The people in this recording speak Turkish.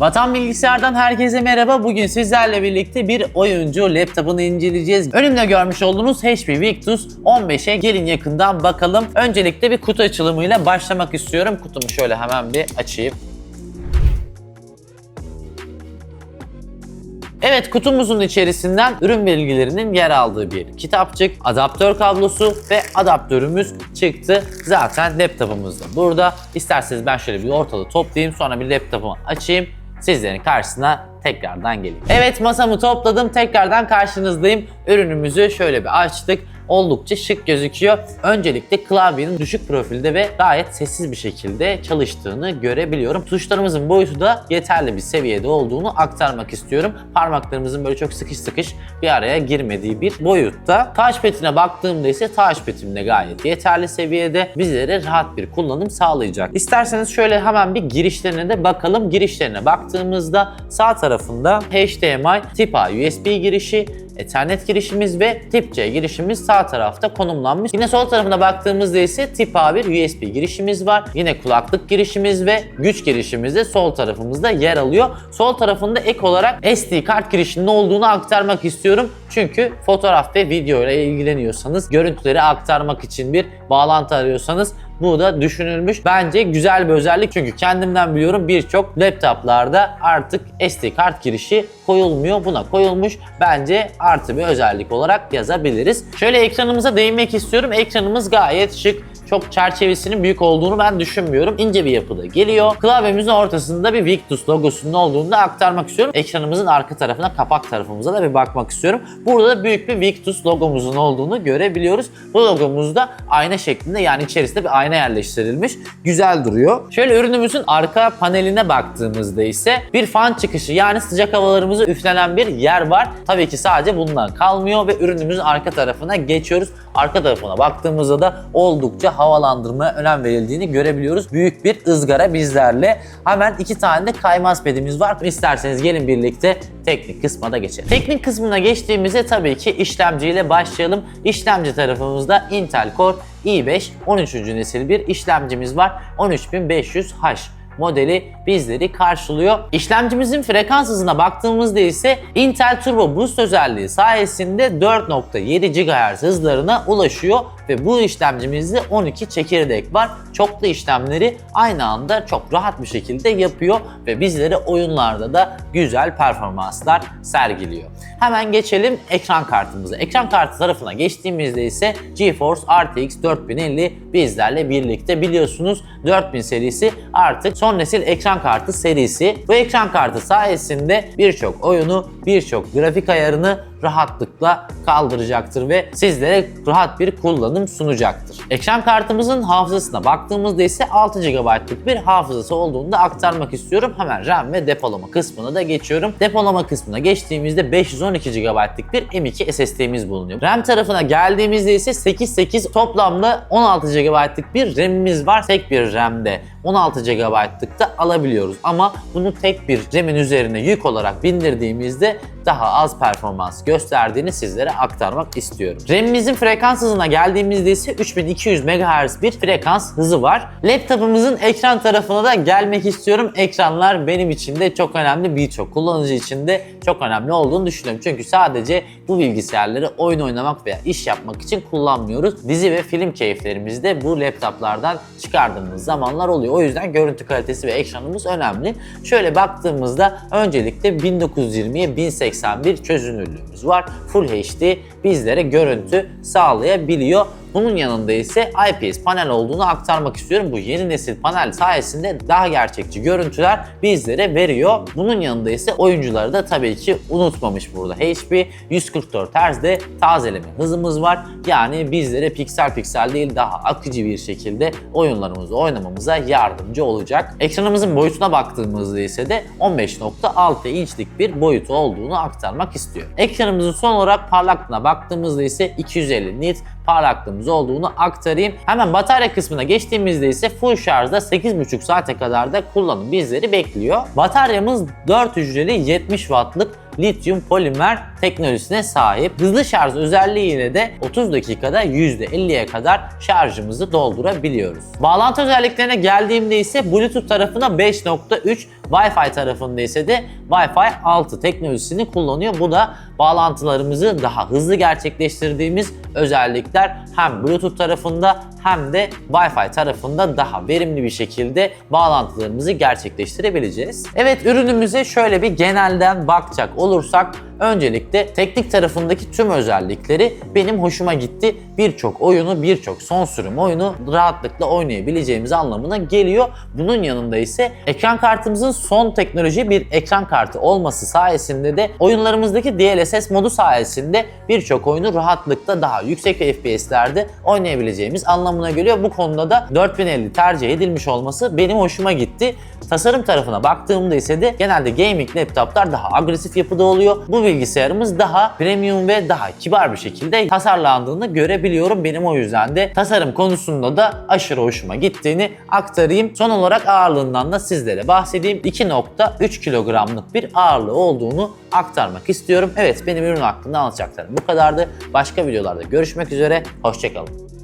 Vatan Bilgisayar'dan herkese merhaba. Bugün sizlerle birlikte bir oyuncu laptopunu inceleyeceğiz. Önümde görmüş olduğunuz HP Victus 15'e gelin yakından bakalım. Öncelikle bir kutu açılımıyla başlamak istiyorum. Kutumu şöyle hemen bir açayım. Evet kutumuzun içerisinden ürün bilgilerinin yer aldığı bir kitapçık, adaptör kablosu ve adaptörümüz çıktı. Zaten laptopumuz da burada. İsterseniz ben şöyle bir ortalığı toplayayım sonra bir laptopumu açayım. Sizlerin karşısına tekrardan geleyim. Evet masamı topladım. Tekrardan karşınızdayım. Ürünümüzü şöyle bir açtık. Oldukça şık gözüküyor. Öncelikle klavyenin düşük profilde ve gayet sessiz bir şekilde çalıştığını görebiliyorum. Tuşlarımızın boyutu da yeterli bir seviyede olduğunu aktarmak istiyorum. Parmaklarımızın böyle çok sıkış sıkış bir araya girmediği bir boyutta. Touchpad'ine baktığımda ise touchpad'im de gayet yeterli seviyede bizlere rahat bir kullanım sağlayacak. İsterseniz şöyle hemen bir girişlerine de bakalım. Girişlerine baktığımızda sağ tarafında HDMI, tip A USB girişi, Ethernet girişimiz ve tip C girişimiz sağ tarafta konumlanmış. Yine sol tarafına baktığımızda ise tip A1 USB girişimiz var. Yine kulaklık girişimiz ve güç girişimiz de sol tarafımızda yer alıyor. Sol tarafında ek olarak SD kart girişinin olduğunu aktarmak istiyorum. Çünkü fotoğraf ve video ile ilgileniyorsanız, görüntüleri aktarmak için bir bağlantı arıyorsanız bu da düşünülmüş. Bence güzel bir özellik çünkü kendimden biliyorum birçok laptoplarda artık SD kart girişi koyulmuyor. Buna koyulmuş. Bence artı bir özellik olarak yazabiliriz. Şöyle ekranımıza değinmek istiyorum. Ekranımız gayet şık çok çerçevesinin büyük olduğunu ben düşünmüyorum. İnce bir yapıda geliyor. Klavyemizin ortasında bir Victus logosunun olduğunu da aktarmak istiyorum. Ekranımızın arka tarafına, kapak tarafımıza da bir bakmak istiyorum. Burada da büyük bir Victus logomuzun olduğunu görebiliyoruz. Bu logomuz da ayna şeklinde yani içerisinde bir ayna yerleştirilmiş. Güzel duruyor. Şöyle ürünümüzün arka paneline baktığımızda ise bir fan çıkışı yani sıcak havalarımızı üflenen bir yer var. Tabii ki sadece bundan kalmıyor ve ürünümüzün arka tarafına geçiyoruz. Arka tarafına baktığımızda da oldukça havalandırmaya önem verildiğini görebiliyoruz. Büyük bir ızgara bizlerle. Hemen iki tane de kaymaz pedimiz var. İsterseniz gelin birlikte teknik kısma da geçelim. Teknik kısmına geçtiğimizde tabii ki işlemciyle başlayalım. İşlemci tarafımızda Intel Core i5 13. nesil bir işlemcimiz var. 13500H modeli bizleri karşılıyor. İşlemcimizin frekans hızına baktığımızda ise Intel Turbo Boost özelliği sayesinde 4.7 GHz hızlarına ulaşıyor ve bu işlemcimizde 12 çekirdek var. Çoklu işlemleri aynı anda çok rahat bir şekilde yapıyor ve bizlere oyunlarda da güzel performanslar sergiliyor. Hemen geçelim ekran kartımıza. Ekran kartı tarafına geçtiğimizde ise GeForce RTX 4050 bizlerle birlikte biliyorsunuz 4000 serisi artık son nesil ekran kartı serisi. Bu ekran kartı sayesinde birçok oyunu, birçok grafik ayarını rahatlıkla kaldıracaktır ve sizlere rahat bir kullanım sunacaktır. Ekran kartımızın hafızasına baktığımızda ise 6 GB'lık bir hafızası olduğunu da aktarmak istiyorum. Hemen RAM ve depolama kısmına da geçiyorum. Depolama kısmına geçtiğimizde 512 GB'lık bir M2 SSD'miz bulunuyor. RAM tarafına geldiğimizde ise 8.8 toplamda 16 GB'lık bir RAM'imiz var. Tek bir RAM'de 16 GB'lık da alabiliyoruz ama bunu tek bir RAM'in üzerine yük olarak bindirdiğimizde daha az performans gösterdiğini sizlere aktarmak istiyorum. RAM'imizin frekans hızına geldiğimizde ise 3200 MHz bir frekans hızı var. Laptopumuzun ekran tarafına da gelmek istiyorum. Ekranlar benim için de çok önemli, birçok kullanıcı için de çok önemli olduğunu düşünüyorum. Çünkü sadece bu bilgisayarları oyun oynamak veya iş yapmak için kullanmıyoruz. Dizi ve film keyiflerimizi de bu laptoplardan çıkardığımız zamanlar oluyor. O yüzden görüntü kalitesi ve ekranımız önemli. Şöyle baktığımızda öncelikle 1920'ye 1081 çözünürlüğümüz var. Full HD bizlere görüntü sağlayabiliyor. Bunun yanında ise IPS panel olduğunu aktarmak istiyorum. Bu yeni nesil panel sayesinde daha gerçekçi görüntüler bizlere veriyor. Bunun yanında ise oyuncuları da tabii ki unutmamış burada. HP 144 Hz'de tazeleme hızımız var. Yani bizlere piksel piksel değil daha akıcı bir şekilde oyunlarımızı oynamamıza yardımcı olacak. Ekranımızın boyutuna baktığımızda ise de 15.6 inçlik bir boyutu olduğunu aktarmak istiyorum. Ekranımızın son olarak parlaklığına baktığımızda ise 250 nit parlaklığımız olduğunu aktarayım. Hemen batarya kısmına geçtiğimizde ise full şarjda 8,5 saate kadar da kullanım bizleri bekliyor. Bataryamız 4 hücreli 70 wattlık lityum polimer teknolojisine sahip. Hızlı şarj özelliğiyle de 30 dakikada %50'ye kadar şarjımızı doldurabiliyoruz. Bağlantı özelliklerine geldiğimde ise Bluetooth tarafına 5.3, Wi-Fi tarafında ise de Wi-Fi 6 teknolojisini kullanıyor. Bu da bağlantılarımızı daha hızlı gerçekleştirdiğimiz özellikler hem Bluetooth tarafında hem de Wi-Fi tarafında daha verimli bir şekilde bağlantılarımızı gerçekleştirebileceğiz. Evet ürünümüze şöyle bir genelden bakacak olursak öncelikle teknik tarafındaki tüm özellikleri benim hoşuma gitti. Birçok oyunu, birçok son sürüm oyunu rahatlıkla oynayabileceğimiz anlamına geliyor. Bunun yanında ise ekran kartımızın son teknoloji bir ekran kartı olması sayesinde de oyunlarımızdaki DLSS modu sayesinde birçok oyunu rahatlıkla daha yüksek FPS'lerde oynayabileceğimiz anlamına geliyor. Bu konuda da 4050 tercih edilmiş olması benim hoşuma gitti. Tasarım tarafına baktığımda ise de genelde gaming laptoplar daha agresif yapıda oluyor. Bu bilgisayarımız daha premium ve daha kibar bir şekilde tasarlandığını görebiliyorum. Benim o yüzden de tasarım konusunda da aşırı hoşuma gittiğini aktarayım. Son olarak ağırlığından da sizlere bahsedeyim. 2.3 kilogramlık bir ağırlığı olduğunu aktarmak istiyorum. Evet benim ürün hakkında anlatacaklarım bu kadardı. Başka videolarda görüşmek üzere. Hoşçakalın.